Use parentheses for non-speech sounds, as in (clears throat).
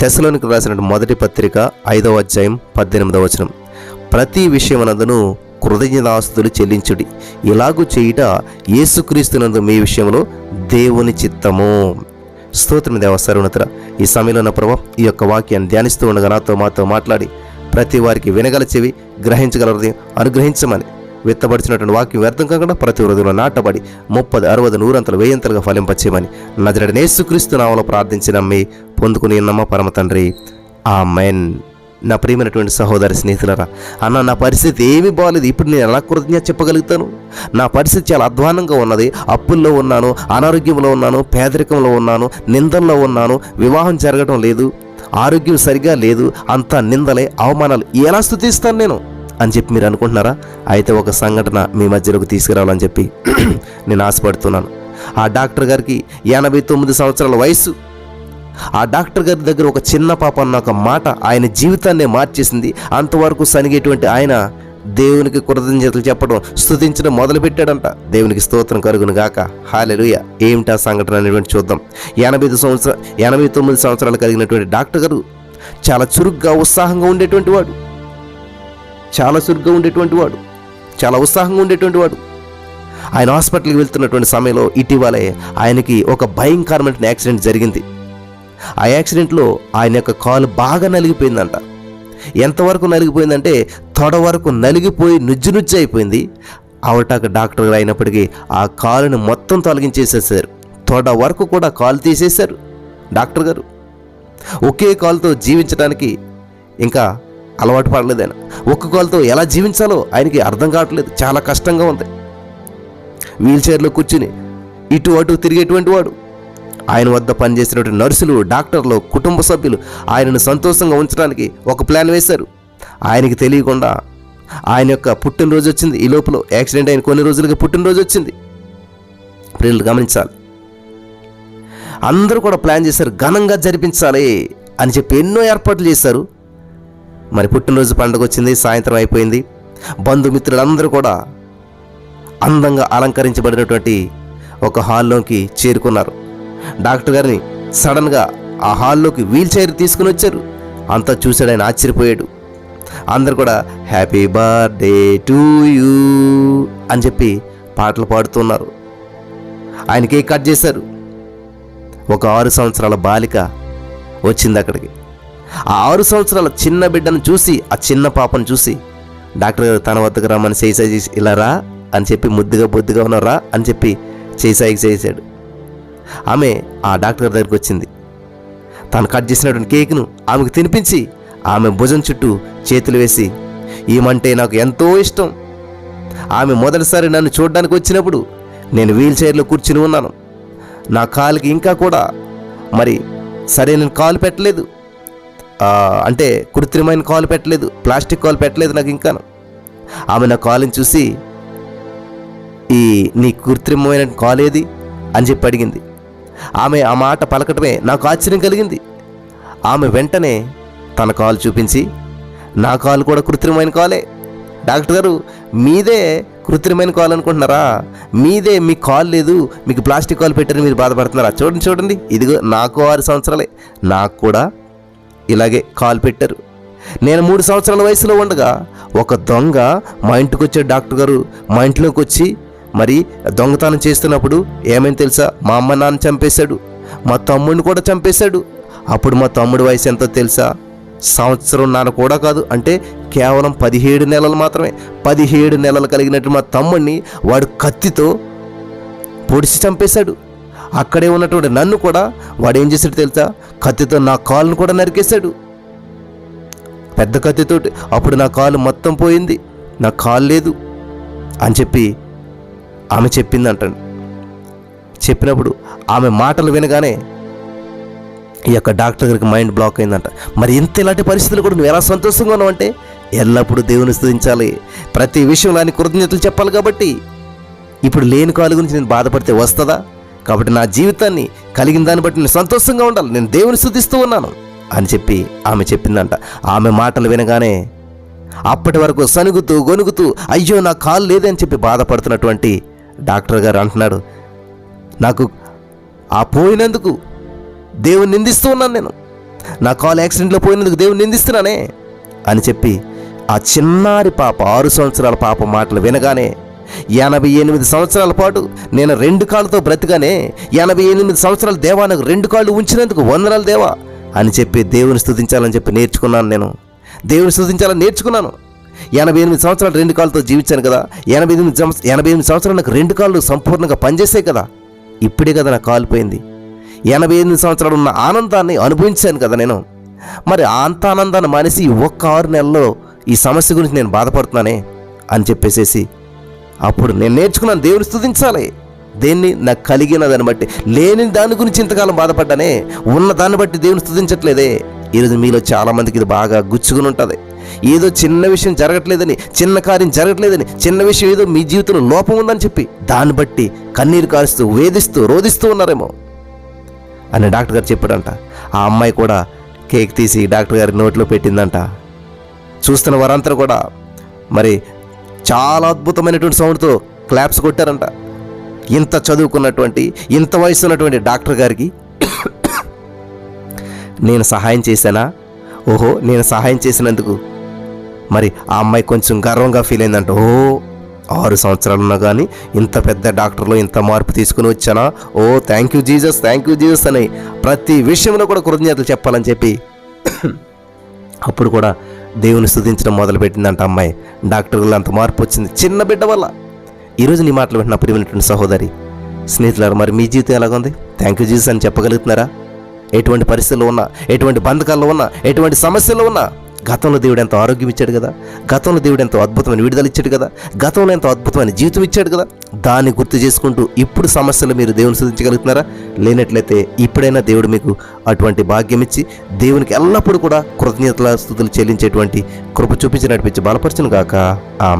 తెసలోనికి రాసిన మొదటి పత్రిక ఐదవ అధ్యాయం పద్దెనిమిదవ వచనం. ప్రతి విషయమనందును కృతజ్ఞతాస్తులు చెల్లించుడి. ఇలాగూ చేయుట యేసుక్రీస్తునందు మీ విషయంలో దేవుని చిత్తము. స్తోత్రం దేవ సర్వనతర ఈ సమయంలో నా ప్రభా ఈ యొక్క వాక్యాన్ని ధ్యానిస్తూ ఉండగా నాతో మాతో మాట్లాడి ప్రతి వారికి వినగల చెవి గ్రహించగల హృదయం అనుగ్రహించమని. విత్తబడిచినటువంటి వాక్యం వ్యర్థం కాకుండా ప్రతి హృదయంలో నాటబడి ముప్పది అరవది నూరంతలు వేయంతలుగా ఫలింపచేయమని నజరడి నేసుక్రీస్తు నామలో ప్రార్థించిన మీ పొందుకుని నమ్మ పరమ తండ్రి. ఆ నా ప్రియమైనటువంటి సహోదరి స్నేహితులరా అన్న నా పరిస్థితి ఏమీ బాగాలేదు ఇప్పుడు నేను ఎలా కృతజ్ఞత చెప్పగలుగుతాను? నా పరిస్థితి చాలా అధ్వానంగా ఉన్నది. అప్పుల్లో ఉన్నాను అనారోగ్యంలో ఉన్నాను పేదరికంలో ఉన్నాను నిందల్లో ఉన్నాను వివాహం జరగడం లేదు ఆరోగ్యం సరిగా లేదు అంతా నిందలే అవమానాలు ఎలా స్థుతిస్తాను నేను? అని చెప్పి మీరు అనుకుంటున్నారా? అయితే ఒక సంఘటన మీ మధ్యలోకి తీసుకురావాలని చెప్పి (clears throat) నేను ఆశపడుతున్నాను. ఆ డాక్టర్ గారికి ఎనభై తొమ్మిది సంవత్సరాల వయసు ఆ డాక్టర్ గారి దగ్గర ఒక చిన్న పాప అన్న ఒక మాట ఆయన జీవితాన్ని మార్చేసింది. అంతవరకు సనిగేటువంటి ఆయన దేవునికి కృతజ్ఞతలు చెప్పడం స్థుతించడం మొదలుపెట్టాడంట. దేవునికి స్తోత్రం కరుగును గాక. హాలెలుయ. ఏమిటా సంఘటన అనేటువంటి చూద్దాం. ఎనభై ఐదు సంవత్సర ఎనభై తొమ్మిది సంవత్సరాలు కలిగినటువంటి డాక్టర్ గారు చాలా చురుగ్గా ఉత్సాహంగా ఉండేటువంటి వాడు. చాలా చురుగ్గా ఉండేటువంటి వాడు చాలా ఉత్సాహంగా ఉండేటువంటి వాడు. ఆయన హాస్పిటల్కి వెళ్తున్నటువంటి సమయంలో ఇటీవలే ఆయనకి ఒక భయంకరమైన యాక్సిడెంట్ జరిగింది. ఆ యాక్సిడెంట్లో ఆయన యొక్క కాలు బాగా నలిగిపోయిందంట. ఎంతవరకు నలిగిపోయిందంటే తొడ వరకు నలిగిపోయి నుజ్జు నుజ్జు అయిపోయింది. ఆవిటాక డాక్టర్ అయినప్పటికీ ఆ కాలుని మొత్తం తొలగించేసేసారు. తొడ వరకు కూడా కాలు తీసేశారు డాక్టర్ గారు. ఒకే కాలుతో జీవించడానికి ఇంకా అలవాటు పడలేదు ఆయన. ఒక్క కాలుతో ఎలా జీవించాలో ఆయనకి అర్థం కావట్లేదు. చాలా కష్టంగా ఉంది. వీల్ చైర్లో కూర్చుని ఇటు అటు తిరిగేటువంటి వాడు. ఆయన వద్ద పనిచేసినటువంటి నర్సులు డాక్టర్లు కుటుంబ సభ్యులు ఆయనను సంతోషంగా ఉంచడానికి ఒక ప్లాన్ వేశారు. ఆయనకి తెలియకుండా ఆయన యొక్క పుట్టినరోజు వచ్చింది. ఈ లోపల యాక్సిడెంట్ అయిన కొన్ని రోజులకి పుట్టినరోజు వచ్చింది. ప్రియులు గమనించాలి. అందరూ కూడా ప్లాన్ చేశారు ఘనంగా జరిపించాలి అని చెప్పి ఎన్నో ఏర్పాట్లు చేశారు. మరి పుట్టినరోజు పండుగ వచ్చింది సాయంత్రం అయిపోయింది. బంధుమిత్రులందరూ కూడా అందంగా అలంకరించబడినటువంటి ఒక హాల్లోకి చేరుకున్నారు. డాక్టర్ గారిని సడన్గా ఆ హాల్లోకి వీల్ చైర్ తీసుకుని వచ్చారు. అంతా చూశాడు ఆయన ఆశ్చర్యపోయాడు. అందరు కూడా హ్యాపీ బర్త్డే టు యూ అని చెప్పి పాటలు పాడుతున్నారు. ఆయన కేక్ కట్ చేశారు. ఒక ఆరు సంవత్సరాల బాలిక వచ్చింది అక్కడికి. ఆ ఆరు సంవత్సరాల చిన్న బిడ్డను చూసి ఆ చిన్న పాపను చూసి డాక్టర్ గారు తన వద్దకు రమ్మని చేసా చేసి ఇలా రా అని చెప్పి ముద్దుగా బొద్దుగా ఉన్నారా అని చెప్పి చేసాయికి చేశాడు. ఆమె ఆ డాక్టర్ గారి దగ్గరికి వచ్చింది. తాను కట్ చేసినటువంటి కేక్ను ఆమెకు తినిపించి ఆమె భుజం చుట్టూ చేతులు వేసి ఈమంటే నాకు ఎంతో ఇష్టం. ఆమె మొదటిసారి నన్ను చూడడానికి వచ్చినప్పుడు నేను వీల్ చైర్లో కూర్చుని ఉన్నాను. నా కాలుకి ఇంకా కూడా మరి సరే నేను కాలు పెట్టలేదు. అంటే కృత్రిమైన కాల్ పెట్టలేదు ప్లాస్టిక్ కాల్ పెట్టలేదు నాకు ఇంకా. ఆమె నా కాల్ని చూసి ఈ నీ కృత్రిమమైన కాల్ ఏది? అని చెప్పి అడిగింది. ఆమె ఆ మాట పలకటమే నాకు ఆశ్చర్యం కలిగింది. ఆమె వెంటనే తన కాలు చూపించి నా కాలు కూడా కృత్రిమైన కాలే. డాక్టర్ గారు మీదే కృత్రిమైన కాల్ అనుకుంటున్నారా? మీదే మీ కాల్ లేదు మీకు ప్లాస్టిక్ కాల్ పెట్టారని మీరు బాధపడుతున్నారా? చూడండి చూడండి. ఇదిగో నాకు ఆరు సంవత్సరాలే. నాకు కూడా ఇలాగే కాల్ పెట్టారు. నేను మూడు సంవత్సరాల వయసులో ఉండగా ఒక దొంగ మా ఇంటికి వచ్చే డాక్టర్ గారు. మా ఇంట్లోకి వచ్చి మరి దొంగతనం చేస్తున్నప్పుడు ఏమైంది తెలుసా? మా అమ్మ నాన్న చంపేశాడు. మా తమ్ముడిని కూడా చంపేశాడు. అప్పుడు మా తమ్ముడి వయసు ఎంతో తెలుసా? సంవత్సరం నాన్న కూడా కాదు అంటే కేవలం పదిహేడు నెలలు మాత్రమే. పదిహేడు నెలలు కలిగినట్టు మా తమ్ముడిని వాడు కత్తితో పొడిచి చంపేశాడు. అక్కడే ఉన్నటువంటి నన్ను కూడా వాడు ఏం చేశాడు తెలుసా? కత్తితో నా కాలును కూడా నరికేశాడు. పెద్ద కత్తితోటి అప్పుడు నా కాలు మొత్తం పోయింది. నా కాలు లేదు అని చెప్పి ఆమె చెప్పింది అంటాను చెప్పినప్పుడు ఆమె మాటలు వినగానే ఈ యొక్క డాక్టర్ గారికి మైండ్ బ్లాక్ అయిందంట. మరి ఇంత ఇలాంటి పరిస్థితులు కూడా నువ్వు ఎలా సంతోషంగా ఉన్నావంటే ఎల్లప్పుడూ దేవుని స్థుతించాలి. ప్రతి విషయంలో ఆయన కృతజ్ఞతలు చెప్పాలి కాబట్టి. ఇప్పుడు లేని కాలు గురించి నేను బాధపడితే వస్తుందా? కాబట్టి నా జీవితాన్ని కలిగిన దాన్ని బట్టి నేను సంతోషంగా ఉండాలి. నేను దేవుని శుద్ధిస్తూ ఉన్నాను అని చెప్పి ఆమె చెప్పిందంట. ఆమె మాటలు వినగానే అప్పటి వరకు సనుగుతూ గొనుగుతూ అయ్యో నా కాలు లేదని చెప్పి బాధపడుతున్నటువంటి డాక్టర్ గారు అంటున్నాడు. నాకు ఆ పోయినందుకు దేవుని నిందిస్తూ ఉన్నాను నేను. నా కాలు యాక్సిడెంట్లో పోయినందుకు దేవుని నిందిస్తున్నానే అని చెప్పి ఆ చిన్నారి పాప ఆరు సంవత్సరాల పాప మాటలు వినగానే ఎనభై ఎనిమిది సంవత్సరాల పాటు నేను రెండు కాళ్ళతో బ్రతికానే ఎనభై ఎనిమిది సంవత్సరాల దేవా నాకు రెండు కాళ్ళు ఉంచినందుకు వందనాలు దేవా అని చెప్పి దేవుని స్థుతించాలని చెప్పి నేర్చుకున్నాను నేను. దేవుని స్థుతించాలని నేర్చుకున్నాను. ఎనభై ఎనిమిది సంవత్సరాలు రెండు కాళ్ళతో జీవించాను కదా. ఎనభై ఎనిమిది సంవత్సరం ఎనభై ఎనిమిది సంవత్సరాలు నాకు రెండు కాళ్ళు సంపూర్ణంగా పనిచేసాయి కదా. ఇప్పుడే కదా నాకు కాలిపోయింది ఎనభై ఎనిమిది సంవత్సరాలు ఉన్న ఆనందాన్ని అనుభవించాను కదా నేను. మరి అంత ఆనందాన్ని మానేసి ఒక్క ఆరు నెలల్లో ఈ సమస్య గురించి నేను బాధపడుతున్నానే అని చెప్పేసేసి అప్పుడు నేను నేర్చుకున్నాను దేవుని స్థుతించాలి దేన్ని? నాకు కలిగిన దాన్ని బట్టి. లేని దాని గురించి ఇంతకాలం బాధపడ్డానే ఉన్న దాన్ని బట్టి దేవుని స్థుతించట్లేదే ఈరోజు మీలో చాలామందికి ఇది బాగా గుచ్చుకుని ఉంటుంది. ఏదో చిన్న విషయం జరగట్లేదని చిన్న కార్యం జరగట్లేదని చిన్న విషయం ఏదో మీ జీవితంలో లోపం ఉందని చెప్పి దాన్ని బట్టి కన్నీరు కారుస్తూ వేధిస్తూ రోధిస్తూ ఉన్నారేమో అని డాక్టర్ గారు చెప్పాడంట. ఆ అమ్మాయి కూడా కేక్ తీసి డాక్టర్ గారి నోట్లో పెట్టిందంట. చూస్తున్న వారంతా కూడా మరి చాలా అద్భుతమైనటువంటి సౌండ్తో క్లాప్స్ కొట్టారంట. ఇంత చదువుకున్నటువంటి ఇంత వయసు ఉన్నటువంటి డాక్టర్ గారికి (coughs) నేను సహాయం చేశానా? ఓహో నేను సహాయం చేసినందుకు. మరి ఆ అమ్మాయి కొంచెం గర్వంగా ఫీల్ అయిందంట. ఓ ఆరు సంవత్సరాలు ఉన్నా కానీ ఇంత పెద్ద డాక్టర్లో ఇంత మార్పు తీసుకుని వచ్చానా? ఓ thank you Jesus thank you Jesus అని ప్రతి విషయంలో కూడా కృతజ్ఞతలు చెప్పాలని చెప్పి (coughs) అప్పుడు కూడా దేవుని స్థుతించడం మొదలుపెట్టిందంట అమ్మాయి. డాక్టర్లు అంత మార్పు వచ్చింది. చిన్న బిడ్డ వల్ల. ఈరోజు నీ మాటలు వింటున్న ప్రియమైనటువంటి సహోదరి స్నేహితులారు మరి మీ జీవితం ఎలాగుంది? థ్యాంక్ యూ జీసస్ అని చెప్పగలుగుతున్నారా? ఎటువంటి పరిస్థితుల్లో ఉన్నా ఎటువంటి బంధకాల్లో ఉన్నా ఎటువంటి సమస్యల్లో ఉన్నా గతంలో దేవుడు ఎంతో ఆరోగ్యం ఇచ్చాడు కదా. గతంలో దేవుడు ఎంతో అద్భుతమైన విడుదల ఇచ్చాడు కదా. గతంలో ఎంతో అద్భుతమైన జీవితం ఇచ్చాడు కదా. దాన్ని గుర్తు చేసుకుంటూ ఇప్పుడు సమస్యలు మీరు దేవుని స్తుతించగలుగుతున్నారా లేనట్లయితే ఇప్పుడైనా దేవుడు మీకు అటువంటి భాగ్యం ఇచ్చి దేవునికి ఎల్లప్పుడూ కూడా కృతజ్ఞతల స్థుతులు చెల్లించేటువంటి కృప చూపించి నడిపించి బలపరచును గాక. ఆ